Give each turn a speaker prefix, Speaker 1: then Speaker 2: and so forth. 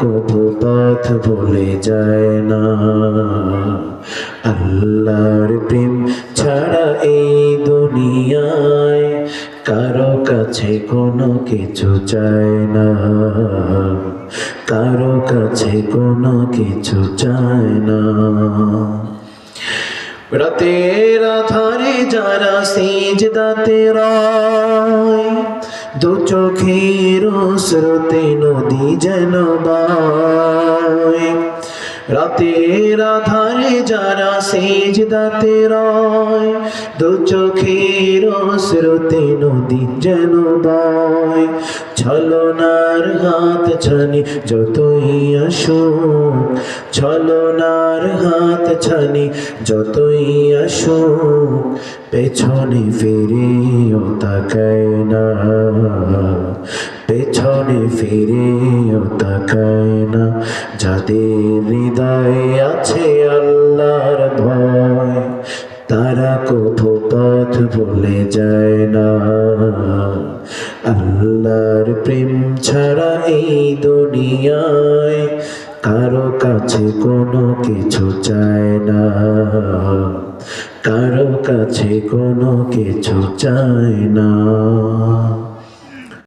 Speaker 1: কবু পথ ভুলে যায় না। আল্লাহর প্রেম ছাড়া এই দুনিয়ায় কারও কাছে কোনো কিছু চায় না। কারও কাছে কোনো কিছু চায় না। রাতের আধারে যারা সিজদাতে রয় দু চোখের স্রোতে নদী যেন রাতের আধারে যারা সিজদাতে রয়, দু চোখের স্রোতে নদী যেন বয়। ছলনার হাত ছানি যতই আসুক, ছলনার হাত ছানি যতই আসুক, পেছনে ফিরেও তাকায় না। পেছনে ফিরেও তাকায় না। যাদের হৃদয়ে আছে আল্লাহর ভয়, তারা কভু পথ ভুলে যায় না। আল্লাহর প্রেম ছাড়া এই দুনিয়ায় কারও কাছে কোনো কিছু চায় না। কারও কাছে কোনো কিছু চায় না।